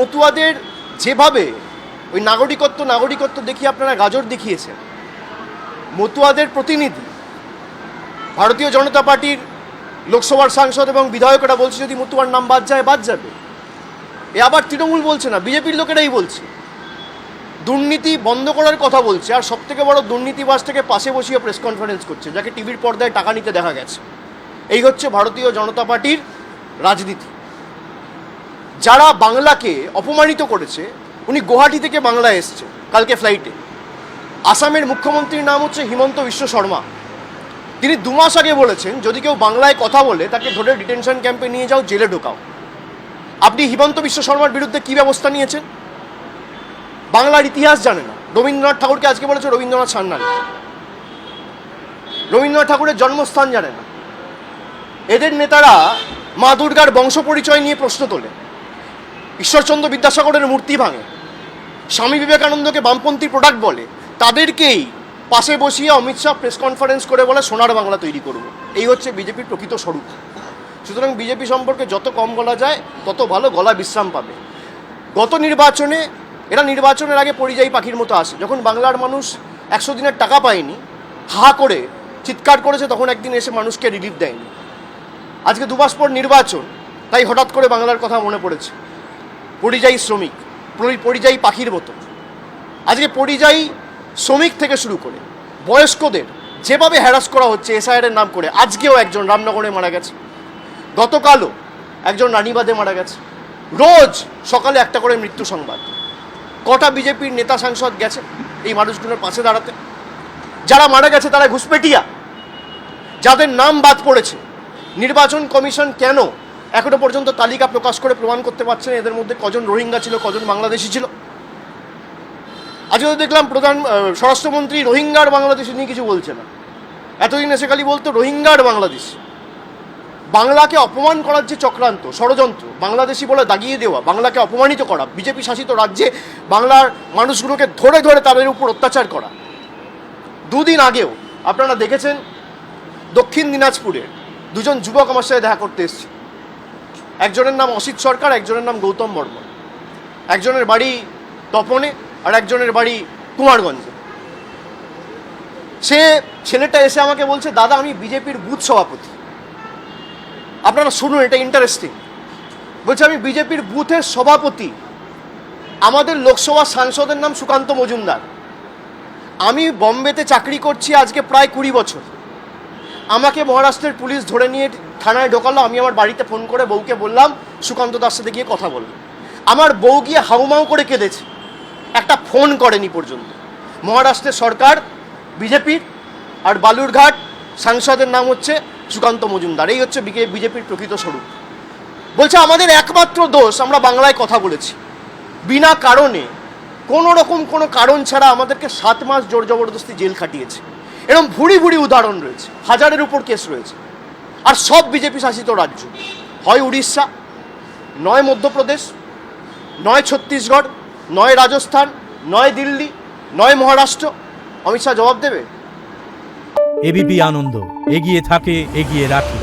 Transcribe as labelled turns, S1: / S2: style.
S1: মতুয়াদের যেভাবে ওই নাগরিকত্ব নাগরিকত্ব দেখিয়ে আপনারা গাজর দেখিয়েছেন, মতুয়াদের প্রতিনিধি ভারতীয় জনতা পার্টির লোকসভার সাংসদ এবং বিধায়করা বলছে, যদি মতুয়ার নাম বাদ যায়, বাদ যাবে। এ আবার তৃণমূল বলছে না, বিজেপির লোকেরাই বলছে। দুর্নীতি বন্ধ করার কথা বলছে, আর সবথেকে বড় দুর্নীতিবাজ থেকে পাশে বসিয়ে প্রেস কনফারেন্স করছে, যাকে টিভির পর্দায় টাকা নিতে দেখা গেছে। এই হচ্ছে ভারতীয় জনতা পার্টির রাজনীতি। যারা বাংলাকে অপমানিত করেছে, উনি গুয়াহাটি থেকে বাংলায় এসছে, কালকে ফ্লাইটে আসামের মুখ্যমন্ত্রীর নাম হচ্ছে হিমন্ত বিশ্ব শর্মা। তিনি দু মাস আগে বলেছেন, যদি কেউ বাংলায় কথা বলে, তাকে ধরে ডিটেনশন ক্যাম্পে নিয়ে যাও, জেলে ঢোকাও। আপনি হিমন্ত বিশ্ব শর্মার বিরুদ্ধে কী ব্যবস্থা নিয়েছেন? বাংলার ইতিহাস জানে না। রবীন্দ্রনাথ ঠাকুরকে আজকে বলেছে রবীন্দ্রনাথ সান্যাল। রবীন্দ্রনাথ ঠাকুরের জন্মস্থান জানে না। এদের নেতারা মা দুর্গার বংশ পরিচয় নিয়ে প্রশ্ন তোলে ঈশ্বরচন্দ্র বিদ্যাসাগরের মূর্তি ভাঙে। স্বামী বিবেকানন্দকে বামপন্থী প্রোডাক্ট বলে। তাদেরকেই পাশে বসিয়ে অমিত শাহ প্রেস কনফারেন্স করে বলে সোনার বাংলা তৈরি করব। এই হচ্ছে বিজেপির প্রকৃত স্বরূপ। সুতরাং বিজেপি সম্পর্কে যত কম বলা যায়, তত ভালো গলা বিশ্রাম পাবে। গত নির্বাচনে, এরা নির্বাচনের আগে পরিযায়ী পাখির মতো আসে। যখন বাংলার মানুষ একশো দিনের টাকা পায়নি হা করে চিৎকার করেছে, তখন একদিন এসে মানুষকে রিলিফ দেয়নি। আজকে দু মাস পর নির্বাচন, তাই হঠাৎ করে বাংলার কথা মনে পড়েছে। পরিযায়ী শ্রমিক পরিযায়ী পাখির মতো। আজকে পরিযায়ী শ্রমিক থেকে শুরু করে বয়স্কদের যেভাবে হ্যারাস করা হচ্ছে এসআইআর এর নাম করে, আজকেও একজন রামনগরে মারা গেছে। গতকালও একজন রানীবাদে মারা গেছে। রোজ সকালে একটা করে মৃত্যু সংবাদ। কটা বিজেপির নেতা সাংসদ গেছে এই মানুষগুলোর পাশে দাঁড়াতে? যারা মারা গেছে তারা ঘুষপেটিয়া। যাদের নাম বাদ পড়েছে, নির্বাচন কমিশন কেন এখনও পর্যন্ত তালিকা প্রকাশ করে প্রমাণ করতে পারছেন এদের মধ্যে কজন রোহিঙ্গা ছিল, কজন বাংলাদেশি ছিল। আজকে তো দেখলাম প্রধান স্বরাষ্ট্রমন্ত্রী রোহিঙ্গার বাংলাদেশি নিয়ে কিছু বলছে না। এতদিন এসে খালি বলতো রোহিঙ্গার বাংলাদেশ। বাংলাকে অপমান করার যে চক্রান্ত, ষড়যন্ত্র, বাংলাদেশি বলে দাগিয়ে দেওয়া, বাংলাকে অপমানিত করা, বিজেপি শাসিত রাজ্যে বাংলার মানুষগুলোকে ধরে ধরে তাদের উপর অত্যাচার করা। দুদিন আগেও আপনারা দেখেছেন দক্ষিণ দিনাজপুরে দুজন যুবক আমার সাথে দেখা করতে এসছে। একজনের নাম অসিত সরকার, একজনের নাম গৌতম বর্মন। একজনের বাড়ি তপনে আর একজনের বাড়ি কুমারগঞ্জে। সে ছেলেটা এসে আমাকে বলছে, দাদা, আমি বিজেপির বুথ সভাপতি। আপনারা শুনুন, এটা ইন্টারেস্টিং বলছে, আমি বিজেপির বুথের সভাপতি। আমাদের লোকসভা সাংসদের নাম সুকান্ত মজুমদার। আমি বম্বেতে চাকরি করছি আজকে প্রায় কুড়ি বছর। আমাকে মহারাষ্ট্রের পুলিশ ধরে নিয়ে থানায় ঢোকালো, আমি আমার বাড়িতে ফোন করে বউকে বললাম, সুকান্ত দাস সাথে গিয়ে কথা বলব। আমার বউ গিয়ে হাউমাউ করে কেঁদেছে। একটা ফোন করেনি পর্যন্ত। মহারাষ্ট্রের সরকার বিজেপির আর বালুরঘাট, সাংসদের নাম হচ্ছে সুকান্ত মজুমদার। এই হচ্ছে বিজেপির প্রকৃত স্বরূপ। বলছে, আমাদের একমাত্র দোষ, আমরা বাংলায় কথা বলেছি। বিনা কারণে কোনো রকম কোনো কারণ ছাড়া আমাদেরকে সাত মাস জোর জবরদস্তি জেল খাটিয়েছে। এরকম ভুড়ি ভুড়ি উদাহরণ রয়েছে, হাজারের উপর কেস রয়েছে। আর সব বিজেপি শাসিত রাজ্য। হয় উড়িষ্যা, নয় মধ্যপ্রদেশ, নয় ছত্তিশগড়, নয় রাজস্থান, নয় দিল্লি, নয় মহারাষ্ট্র। অমিত শাহ জবাব দেবে?
S2: এবিপি আনন্দ, এগিয়ে থাকে, এগিয়ে রাখে।